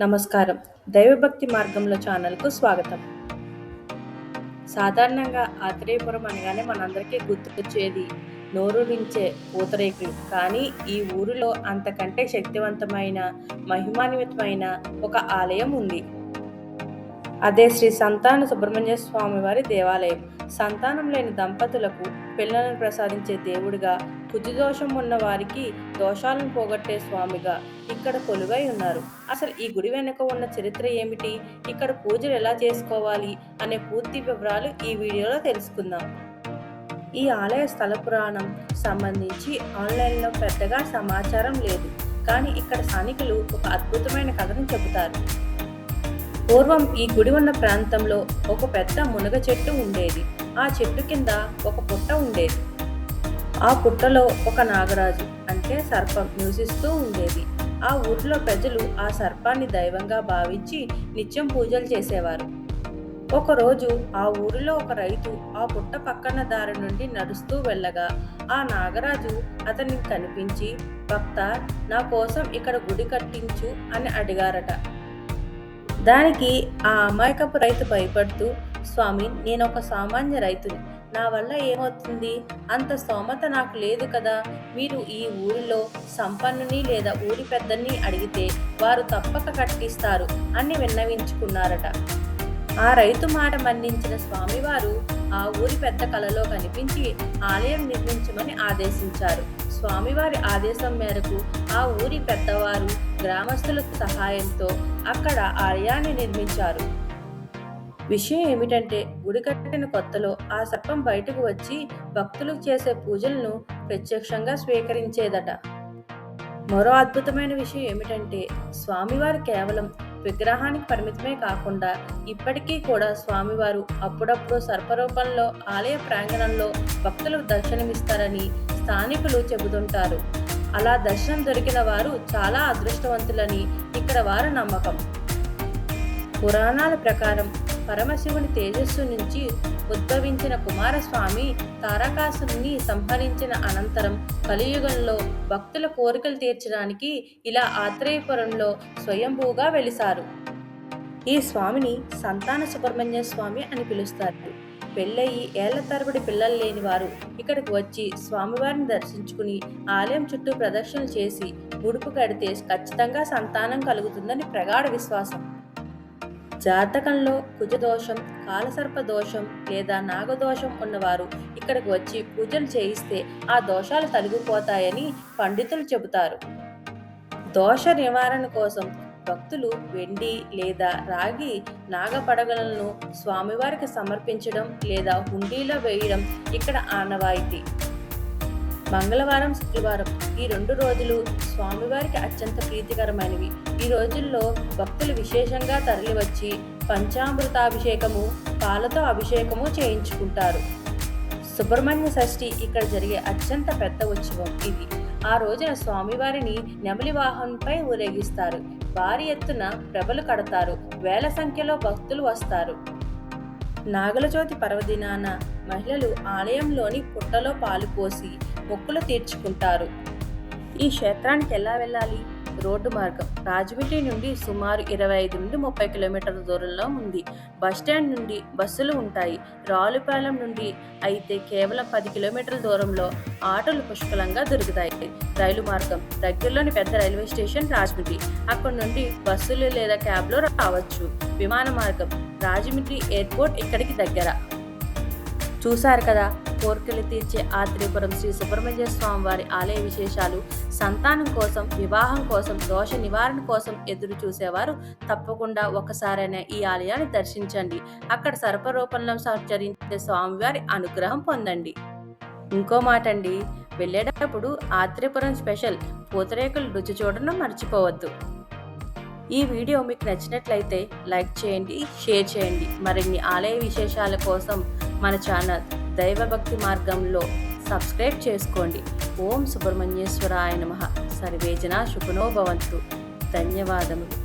నమస్కారం. దైవభక్తి మార్గంలో ఛానల్కు స్వాగతం. సాధారణంగా ఆత్రేయపురం అనగానే మనందరికీ గుర్తుకొచ్చేది నోరూరించే పూతరేకులు. కానీ ఈ ఊరిలో అంతకంటే శక్తివంతమైన మహిమాన్వితమైన ఒక ఆలయం ఉంది. అదే శ్రీ సంతాన సుబ్రహ్మణ్య స్వామి వారి దేవాలయం. సంతానం లేని దంపతులకు పిల్లలను ప్రసాదించే దేవుడిగా కుజుదోషం ఉన్న వారికి దోషాలను పోగొట్టే స్వామిగా ఇక్కడ కొలువై ఉన్నారు. అసలు ఈ గుడి వెనుక ఉన్న చరిత్ర ఏమిటి? ఇక్కడ పూజలు ఎలా చేసుకోవాలి? అనే పూర్తి వివరాలు ఈ వీడియోలో తెలుసుకుందాం. ఈ ఆలయ స్థల పురాణం సంబంధించి ఆన్లైన్లో పెద్దగా సమాచారం లేదు. కానీ ఇక్కడ స్థానికులు ఒక అద్భుతమైన కథను చెబుతారు. పూర్వం ఈ గుడి ఉన్న ప్రాంతంలో ఒక పెద్ద మునగ చెట్టు ఉండేది. ఆ చెట్టు కింద ఒక పుట్ట ఉండేది. ఆ పుట్టలో ఒక నాగరాజు అంటే సర్పం నివసిస్తూ ఉండేది. ఆ ఊరిలో ప్రజలు ఆ సర్పాన్ని దైవంగా భావించి నిత్యం పూజలు చేసేవారు. ఒకరోజు ఆ ఊరిలో ఒక రైతు ఆ పుట్ట పక్కన దారి నుండి నడుస్తూ వెళ్ళగా ఆ నాగరాజు అతనికి కనిపించి భక్త నా కోసం ఇక్కడ గుడి కట్టించు అని అడిగారట. దానికి ఆ అమాయకపు రైతు భయపడుతూ స్వామి నేను ఒక సామాన్య రైతుని. నా వల్ల ఏమవుతుంది? అంత స్తోమత నాకు లేదు కదా. మీరు ఈ ఊరిలో సంపన్నుని లేదా ఊరి పెద్దని అడిగితే వారు తప్పక కట్టిస్తారు అని విన్నవించుకున్నారట. ఆ రైతు మాట మన్నించిన స్వామివారు ఆ ఊరి పెద్ద కలలో కనిపించి ఆలయం నిర్మించమని ఆదేశించారు. స్వామివారి ఆదేశం మేరకు ఆ ఊరి పెద్దవారు గ్రామస్తుల సహాయంతో అక్కడ ఆలయాన్ని నిర్మించారు. విషయం ఏమిటంటే గుడి కట్టిన కొత్తలో ఆ సర్పం బయటకు వచ్చి భక్తులు చేసే పూజలను ప్రత్యక్షంగా స్వీకరించేదట. మరో అద్భుతమైన విషయం ఏమిటంటే స్వామివారు కేవలం విగ్రహానికి పరిమితమే కాకుండా ఇప్పటికీ కూడా స్వామివారు అప్పుడప్పుడు సర్పరూపంలో ఆలయ ప్రాంగణంలో భక్తులకు దర్శనమిస్తారని స్థానికులు చెబుతుంటారు. అలా దర్శనం దొరికిన వారు చాలా అదృష్టవంతులని ఇక్కడ వారి నమ్మకం. పురాణాల ప్రకారం పరమశివుని తేజస్సు నుంచి ఉద్భవించిన కుమారస్వామి తారకాసుని సంహరించిన అనంతరం కలియుగంలో భక్తుల కోరికలు తీర్చడానికి ఇలా ఆత్రేయపురంలో స్వయంభూగా వెలిసారు. ఈ స్వామిని సంతాన సుబ్రహ్మణ్య స్వామి అని పిలుస్తారు. పెళ్ళయి ఏళ్ళ తరబడి పిల్లలు లేని వారు ఇక్కడికి వచ్చి స్వామివారిని దర్శించుకుని ఆలయం చుట్టూ ప్రదక్షిణలు చేసి ముడుపు కడితే ఖచ్చితంగా సంతానం కలుగుతుందని ప్రగాఢ విశ్వాసం. జాతకంలో కుజదోషం కాలసర్ప దోషం లేదా నాగదోషం ఉన్నవారు ఇక్కడికి వచ్చి పూజలు చేయిస్తే ఆ దోషాలు తొలగిపోతాయని పండితులు చెబుతారు. దోష నివారణ కోసం భక్తులు వెండి లేదా రాగి నాగపడగలను స్వామివారికి సమర్పించడం లేదా హుండీలో వేయడం ఇక్కడ ఆనవాయితీ. మంగళవారం శుక్రవారం ఈ రెండు రోజులు స్వామివారికి అత్యంత ప్రీతికరమైనవి. ఈ రోజుల్లో భక్తులు విశేషంగా తరలివచ్చి పంచామృతాభిషేకము పాలతో అభిషేకము చేయించుకుంటారు. సుబ్రహ్మణ్య షష్ఠి ఇక్కడ జరిగే అత్యంత పెద్ద ఉత్సవం ఇది. ఆ రోజున స్వామివారిని నెమలి వాహనంపై ఊరేగిస్తారు. భారీ ఎత్తున ప్రభలు కడతారు. వేల సంఖ్యలో భక్తులు వస్తారు. నాగలజ్యోతి పర్వదినాన మహిళలు ఆలయంలోని పుట్టలో పాలు పోసి మొక్కులు తీర్చుకుంటారు. ఈ క్షేత్రానికి ఎలా వెళ్ళాలి? రోడ్డు మార్గం. రాజమండ్రి నుండి సుమారు ఇరవై ఐదు నుండి ముప్పై కిలోమీటర్ల దూరంలో ఉంది. బస్టాండ్ నుండి బస్సులు ఉంటాయి. రావులపాలెం నుండి అయితే కేవలం పది కిలోమీటర్ల దూరంలో ఆటోలు పుష్కలంగా దొరుకుతాయి. రైలు మార్గం. దగ్గరలోని పెద్ద రైల్వే స్టేషన్ రాజమండ్రి. అక్కడ నుండి బస్సులు లేదా క్యాబ్లో రావచ్చు. విమాన మార్గం. రాజమండ్రి ఎయిర్పోర్ట్ ఇక్కడికి దగ్గర. చూశారు కదా కోరికలు తీర్చే ఆత్రిపురం శ్రీ సుబ్రహ్మణ్య స్వామి వారి ఆలయ విశేషాలు. సంతానం కోసం వివాహం కోసం దోష నివారణ కోసం ఎదురు చూసేవారు. తప్పకుండా ఒకసారైనా ఈ ఆలయాన్ని దర్శించండి. అక్కడ సర్పరూపంలో సంచరించే స్వామివారి అనుగ్రహం పొందండి. ఇంకో మాట అండి వెళ్ళేటప్పుడు ఆత్రిపురం స్పెషల్ పూతరేకులు రుచి చూడడం మర్చిపోవద్దు. ఈ వీడియో మీకు నచ్చినట్లయితే లైక్ చేయండి షేర్ చేయండి. మరిన్ని ఆలయ విశేషాల కోసం మన ఛానల్ దైవభక్తి మార్గంలో సబ్స్క్రైబ్ చేసుకోండి. ఓం సుబ్రహ్మణ్యేశ్వరాయ నమ. సర్వేజన శుభనోభవంతు ధన్యవాదములు.